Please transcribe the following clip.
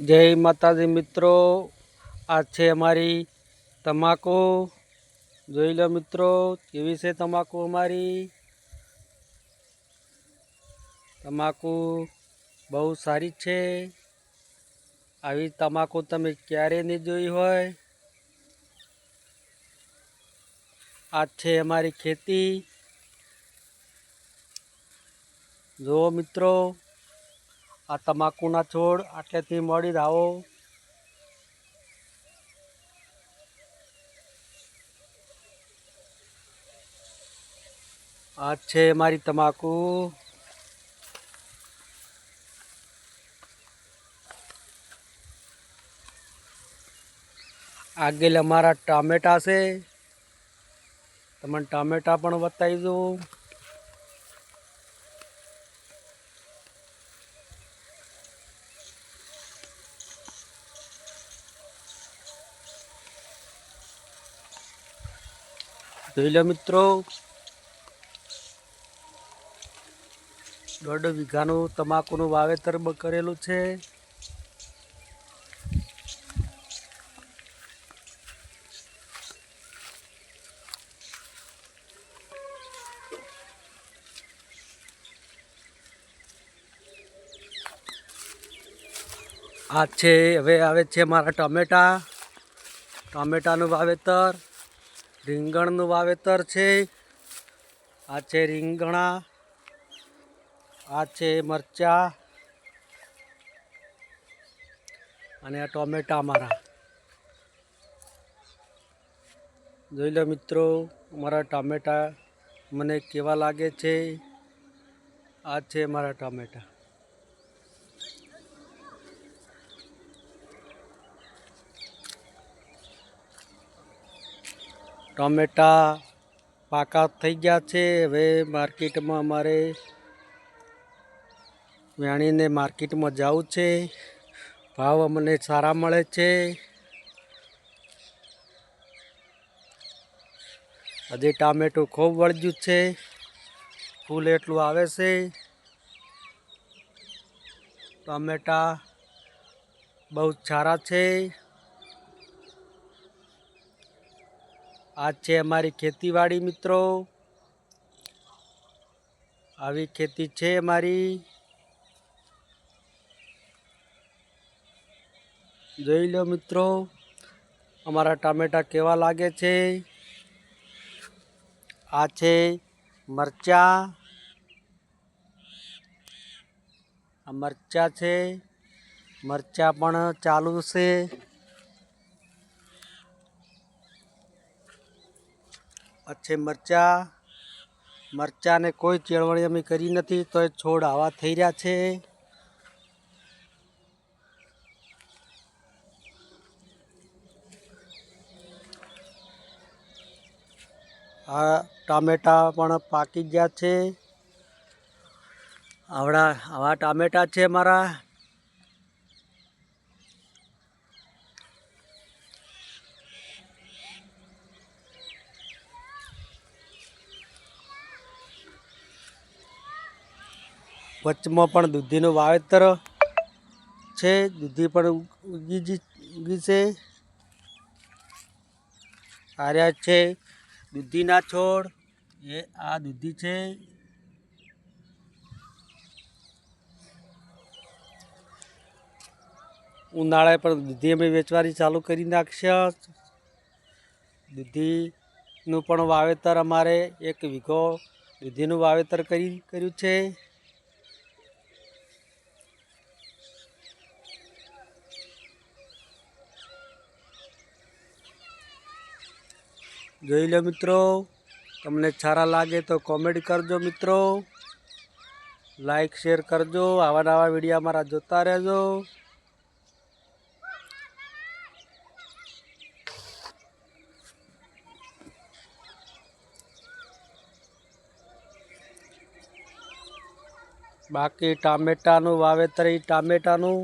જય માતાજી મિત્રો. આ છે અમારી તમાકુ. જોઈ લો મિત્રો, કેવી છે તમાકુ અમારી? તમાકુ બહુ સારી છે. આવી તમાકુ તમે ક્યારે નહીં જોઈ હોય? આ છે અમારી ખેતી. જુઓ મિત્રો આ તમાકુના છોડ આટલેથી મળી આવો આ છે મારી તમાકુ. આગળ અમારા ટામેટા છે. તમને ટામેટા પણ બતાવી દઉં. જોઈ લો મિત્રો. દોઢ વીઘાનું તમાકુનું વાવેતર કરેલું છે. આ છે, હવે આવે છે મારા ટમેટા. ટમેટાનું વાવેતર. રીંગણનું વાવેતર છે. આ છે રીંગણા, આ છે મરચા અને આ ટોમેટા મારા જોઈ લો મિત્રો મારા ટામેટા મને કેવા લાગે છે? આ છે મારા ટામેટા. ટમેટા પાકા થઈ ગયા છે. હવે માર્કેટમાં અમારે વેણીને માર્કેટમાં જવું છે. ભાવ અમને સારા મળે છે. હજી ટામેટું ખૂબ વળગ્યું છે. ફૂલ એટલું આવે છે. ટામેટાં બહુ સારા છે. આ છે અમારી ખેતીવાડી મિત્રો. આવી ખેતી છે અમારી. જોઈ લો મિત્રો, અમારા ટામેટા કેવા લાગે છે? આ છે મરચા. આ મરચા છે. મરચા પણ ચાલુ છે. મરચાં મરચા. મરચાને કોઈ ચેળવણી અમે કરી નથી, તો એ છોડ આવા થઈ રહ્યા છે. આ ટામેટા પણ પાકી ગયા છે. આવડા, આવા ટામેટા છે મારા વચમાં પણ દૂધીનું વાવેતર છે. દૂધી પણ ઉગ- ઉગી છે. આર્યા છે. દૂધીના છોડ, એ આ દૂધી છે. ઉનાળે પણ દૂધી અમે વેચવાની ચાલુ કરી નાખશે દૂધીનું પણ વાવેતર અમારે એક વીઘો દૂધીનું વાવેતર કરી, કર્યું છે. જોઈ લો મિત્રો, તમને સારા લાગે તો કોમેન્ટ કરજો મિત્રો. લાઈક શેર કરજો. આવા નવા વીડિયો મારા જોતા રહેજો. બાકી ટામેટાનું વાવેતર એ ટામેટાનું